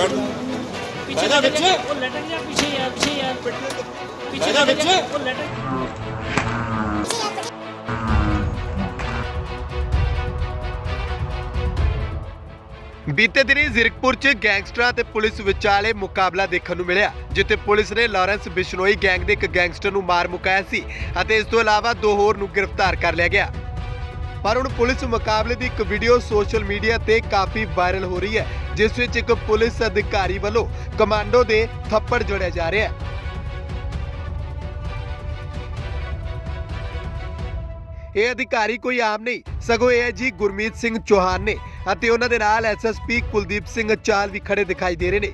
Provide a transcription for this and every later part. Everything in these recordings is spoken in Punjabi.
ਇਹਦਾ ਵਿੱਚ। ਉਹ ਲਟਕ ਜਾ ਪਿੱਛੇ ਯਾਰ ਪਿੱਛੇ ਯਾਰ। ਪਿੱਛੇ ਇਹਦਾ ਵਿੱਚ? ਉਹ ਲਟਕ। ਬੀਤੇ ਦਿਨੀ ਜ਼ਿਰਕਪੁਰ 'ਚ ਗੈਂਗਸਟਰਾਂ ਤੇ ਪੁਲਿਸ ਵਿਚਾਲੇ ਮੁਕਾਬਲਾ ਦੇਖਣ ਨੂੰ ਮਿਲਿਆ ਜਿੱਥੇ ਪੁਲਿਸ ਨੇ ਲਾਰੈਂਸ ਬਿਸ਼ਨੋਈ ਗੈਂਗ ਦੇ ਇੱਕ ਗੈਂਗਸਟਰ ਨੂੰ ਮਾਰ ਮੁਕਾਇਆ ਸੀ ਅਤੇ ਇਸ ਤੋਂ ਇਲਾਵਾ ਦੋ ਹੋਰ ਨੂੰ ਗ੍ਰਿਫਤਾਰ ਕਰ ਲਿਆ ਗਿਆ। ਪਰ ਹੁਣ ਪੁਲਿਸ ਮੁਕਾਬਲੇ ਦੀ ਇੱਕ ਵੀਡੀਓ ਸੋਸ਼ਲ ਮੀਡੀਆ ਤੇ ਕਾਫੀ ਵਾਇਰਲ ਹੋ ਰਹੀ ਹੈ, ਜਿਸ ਵਿੱਚ ਇੱਕ ਪੁਲਿਸ ਅਧਿਕਾਰੀ ਵੱਲੋਂ ਕਮਾਂਡੋ ਦੇ ਥੱਪੜ ਜੋੜਿਆ ਜਾ ਰਿਹਾ ਹੈ। ਇਹ ਅਧਿਕਾਰੀ ਕੋਈ ਆਮ ਨਹੀਂ, ਸਗੋਂ ਇਹ ਹੈ ਜੀ ਗੁਰਮੀਤ ਸਿੰਘ ਚੌਹਾਨ ਨੇ, ਅਤੇ ਉਹਨਾਂ ਦੇ ਨਾਲ ਐਸਐਸਪੀ ਕੁਲਦੀਪ ਸਿੰਘ ਚਾਲ ਵੀ ਖੜੇ ਦਿਖਾਈ ਦੇ ਰਹੇ ਨੇ।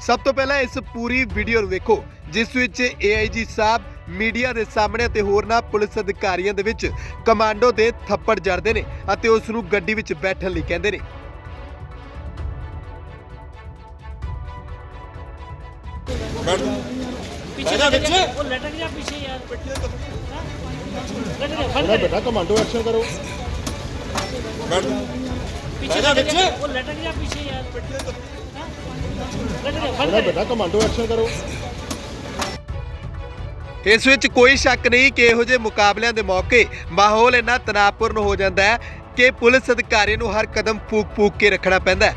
ਸਭ ਤੋਂ ਪਹਿਲਾਂ ਇਸ ਪੂਰੀ ਵੀਡੀਓ ਨੂੰ ਵੇਖੋ, ਜਿਸ ਵਿੱਚ ਏਆਈਜੀ ਸਾਹਿਬ ਮੀਡੀਆ ਦੇ ਸਾਹਮਣੇ ਅਤੇ ਹੋਰਨਾਂ ਪੁਲਿਸ ਅਧਿਕਾਰੀਆਂ ਦੇ ਵਿੱਚ ਕਮਾਂਡੋ ਦੇ ਥੱਪੜ ਜੜਦੇ ਨੇ ਅਤੇ ਉਸ ਨੂੰ ਗੱਡੀ ਵਿੱਚ ਬੈਠਣ ਲਈ ਕਹਿੰਦੇ ਨੇ। ਬੈਠ ਪਿੱਛੇ। ਇਹਦਾ ਵਿੱਚ? ਉਹ ਲਟਕ ਜਾ ਪਿੱਛੇ ਯਾਰ। ਲਟਕ ਜਾ ਬੇਟਾ ਕਮਾਂਡੋ ਐਕਸ਼ਨ ਕਰੋ। ਬੈਠ। ਪਿੱਛੇ ਵਿੱਚ? ਉਹ ਲਟਕ ਜਾ ਪਿੱਛੇ ਯਾਰ। ਲਟਕ ਜਾ ਬੇਟਾ ਕਮਾਂਡੋ ਐਕਸ਼ਨ ਕਰੋ। ਇਸ ਵਿੱਚ ਕੋਈ ਸ਼ੱਕ ਨਹੀਂ ਕਿ ਇਹੋ ਜਿਹੇ ਮੁਕਾਬਲਿਆਂ ਦੇ ਮੌਕੇ ਮਾਹੌਲ ਇੰਨਾ ਤਣਾਅਪੂਰਨ ਹੋ ਜਾਂਦਾ ਹੈ ਕਿ ਪੁਲਿਸ ਅਧਿਕਾਰੀ ਨੂੰ ਹਰ ਕਦਮ ਫੂਕ-ਫੂਕ ਕੇ ਰੱਖਣਾ ਪੈਂਦਾ ਹੈ।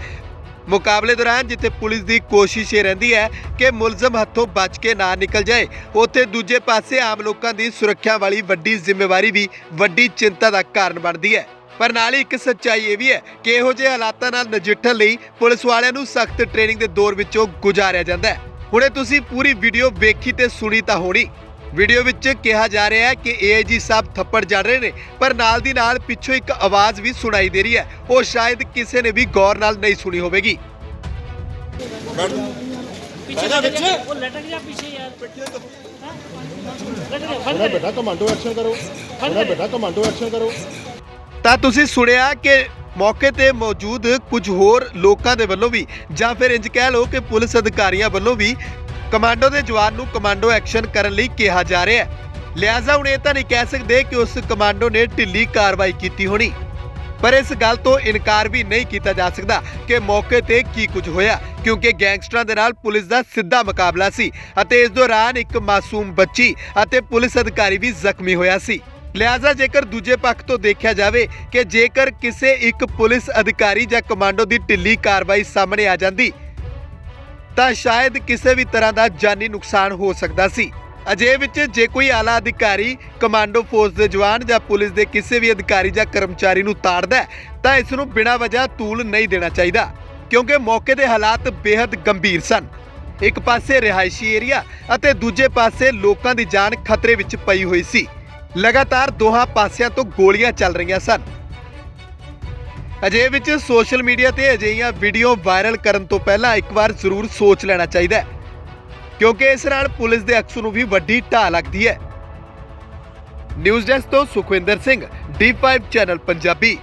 ਮੁਕਾਬਲੇ ਦੌਰਾਨ ਜਿੱਥੇ ਪੁਲਿਸ ਦੀ ਕੋਸ਼ਿਸ਼ ਇਹ ਰਹਿੰਦੀ ਹੈ ਕਿ ਮੁਲਜ਼ਮ ਹੱਥੋਂ ਬਚ ਕੇ ਨਾ ਨਿਕਲ ਜਾਏ, ਉੱਥੇ ਦੂਜੇ ਪਾਸੇ ਆਮ ਲੋਕਾਂ ਦੀ ਸੁਰੱਖਿਆ ਵਾਲੀ ਵੱਡੀ ਜ਼ਿੰਮੇਵਾਰੀ ਵੀ ਵੱਡੀ ਚਿੰਤਾ ਦਾ ਕਾਰਨ ਬਣਦੀ ਹੈ। ਪਰ ਨਾਲ ਹੀ ਇੱਕ ਸੱਚਾਈ ਇਹ ਵੀ ਹੈ ਕਿ ਇਹੋ ਜਿਹੇ ਹਾਲਾਤਾਂ ਨਾਲ ਨਜਿੱਠਣ ਲਈ ਪੁਲਿਸ ਵਾਲਿਆਂ ਨੂੰ ਸਖਤ ਟ੍ਰੇਨਿੰਗ ਦੇ ਦੌਰ ਵਿੱਚੋਂ ਗੁਜ਼ਾਰਿਆ ਜਾਂਦਾ ਹੈ। ਹੁਣੇ ਤੁਸੀਂ ਪੂਰੀ ਵੀਡੀਓ ਵੇਖੀ ਤੇ ਸੁਣੀ ਤਾਂ ਹੋਣੀ। ਵੀਡੀਓ ਵਿੱਚ ਕਿਹਾ ਜਾ ਰਿਹਾ ਹੈ ਕਿ ਏਆਈਜੀ ਸਾਹਿਬ ਥੱਪੜ ਜੜ ਰਹੇ ਨੇ ਪਰ ਨਾਲ ਦੀ ਨਾਲ ਪਿੱਛੋਂ ਇੱਕ ਆਵਾਜ਼ ਵੀ ਸੁਣਾਈ ਦੇ ਰਹੀ ਹੈ। ਉਹ ਸ਼ਾਇਦ ਕਿਸੇ ਨੇ ਵੀ ਗੌਰ ਨਾਲ ਨਹੀਂ ਸੁਣੀ ਹੋਵੇਗੀ। ਬੈਠ ਪਿੱਛੇ ਇਹਦਾ ਵਿੱਚ? ਉਹ ਲਟਕ ਜਾ ਪਿੱਛੇ ਯਾਰ। ਲਟਕ ਜਾ ਇਹਦਾ ਫੜ ਬੇਟਾ ਕਮਾਂਡੋ ਐਕਸ਼ਨ ਕਰੋ। ਇਹਦਾ ਬੇਟਾ ਕਮਾਂਡੋ ਐਕਸ਼ਨ ਕਰੋ। ਤਾਂ ਤੁਸੀਂ ਸੁਣਿਆ ਕਿ ਮੌਕੇ ਤੇ ਮੌਜੂਦ ਕੁਝ ਹੋਰ ਲੋਕਾਂ ਦੇ ਵੱਲੋਂ ਵੀ ਜਾਂ ਫਿਰ ਇੰਜ ਕਹਿ ਲਓ ਕਿ ਪੁਲਿਸ ਅਧਿਕਾਰੀਆਂ ਵੱਲੋਂ ਵੀ ਕਮਾਂਡੋ ਦੇ ਜਵਾਨ ਨੂੰ ਕਮਾਂਡੋ ਐਕਸ਼ਨ ਕਰਨ ਲਈ ਕਿਹਾ ਜਾ ਰਿਹਾ ਹੈ। ਲਿਆਜ਼ਾ ਹੁਣ ਇਹ ਤਾਂ ਨਹੀਂ ਕਹਿ ਸਕਦੇ ਕਿ ਉਸ ਕਮਾਂਡੋ ਨੇ ਢਿੱਲੀ ਕਾਰਵਾਈ ਕੀਤੀ ਹੋਣੀ। ਪਰ ਇਸ ਗੱਲ ਤੋਂ ਇਨਕਾਰ ਵੀ ਨਹੀਂ ਕੀਤਾ ਜਾ ਸਕਦਾ ਕਿ ਮੌਕੇ ਤੇ ਕੀ ਕੁਝ ਹੋਇਆ, ਕਿਉਂਕਿ ਗੈਂਗਸਟਰਾਂ ਦੇ ਨਾਲ ਪੁਲਿਸ ਦਾ ਸਿੱਧਾ ਮੁਕਾਬਲਾ ਸੀ ਅਤੇ ਇਸ ਦੌਰਾਨ ਇੱਕ ਮਾਸੂਮ ਬੱਚੀ ਅਤੇ ਪੁਲਿਸ ਅਧਿਕਾਰੀ ਵੀ ਜ਼ਖਮੀ ਹੋਇਆ ਸੀ। ਲਿਆਜ਼ਾ ਜੇਕਰ ਦੂਜੇ ਪੱਖ ਤੋਂ ਦੇਖਿਆ ਜਾਵੇ ਕਿ ਜੇਕਰ ਕਿਸੇ ਇੱਕ ਪੁਲਿਸ ਅਧਿਕਾਰੀ ਜਾਂ ਕਮਾਂਡੋ ਦੀ ਢਿੱਲੀ ਕਾਰਵਾਈ ਸਾਹਮਣੇ ਆ ਜਾਂਦੀ ਤਾਂ ਸ਼ਾਇਦ ਕਿਸੇ ਵੀ ਤਰ੍ਹਾਂ ਦਾ ਜਾਨੀ ਨੁਕਸਾਨ ਹੋ ਸਕਦਾ ਸੀ। ਅਜੇ ਵਿੱਚ ਜੇ ਕੋਈ ਆਲਾ ਅਧਿਕਾਰੀ, ਕਮਾਂਡੋ ਫੋਰਸ ਦੇ ਜਵਾਨ ਜਾਂ ਪੁਲਿਸ ਦੇ ਕਿਸੇ ਵੀ ਅਧਿਕਾਰੀ ਜਾਂ ਕਰਮਚਾਰੀ ਨੂੰ ਤਾੜਦਾ ਤਾਂ ਇਸ ਨੂੰ ਬਿਨਾਂ ਵਜ੍ਹਾ ਤੂਲ ਨਹੀਂ ਦੇਣਾ ਚਾਹੀਦਾ, ਕਿਉਂਕਿ ਮੌਕੇ ਦੇ ਹਾਲਾਤ ਬੇहद ਗੰਭੀਰ ਸਨ। ਇੱਕ ਪਾਸੇ ਰਿਹਾਇਸ਼ੀ ਏਰੀਆ ਅਤੇ ਦੂਜੇ ਪਾਸੇ ਲੋਕਾਂ ਦੀ ਜਾਨ ਖਤਰੇ ਵਿੱਚ ਪਈ ਹੋਈ ਸੀ। ਲਗਾਤਾਰ ਦੋਹਾਂ ਪਾਸਿਆਂ ਤੋਂ ਗੋਲੀਆਂ ਚੱਲ ਰਹੀਆਂ ਸਨ। ਅਜੇ ਵਿੱਚ ਸੋਸ਼ਲ ਮੀਡੀਆ ਤੇ ਅਜਿਹੀਆਂ ਵੀਡੀਓ ਵਾਇਰਲ ਕਰਨ ਤੋਂ ਪਹਿਲਾਂ ਇੱਕ ਵਾਰ ਜ਼ਰੂਰ ਸੋਚ ਲੈਣਾ ਚਾਹੀਦਾ ਹੈ। ਕਿਉਂਕਿ ਇਸ ਨਾਲ ਪੁਲਿਸ ਦੇ ਅਕਸ ਨੂੰ ਵੀ ਵੱਡੀ ਢਾਹ ਲੱਗਦੀ ਹੈ। ਨਿਊਜ਼ ਡੈਸਕ ਤੋਂ ਸੁਖਵਿੰਦਰ ਸਿੰਘ D5 ਚੈਨਲ ਪੰਜਾਬੀ।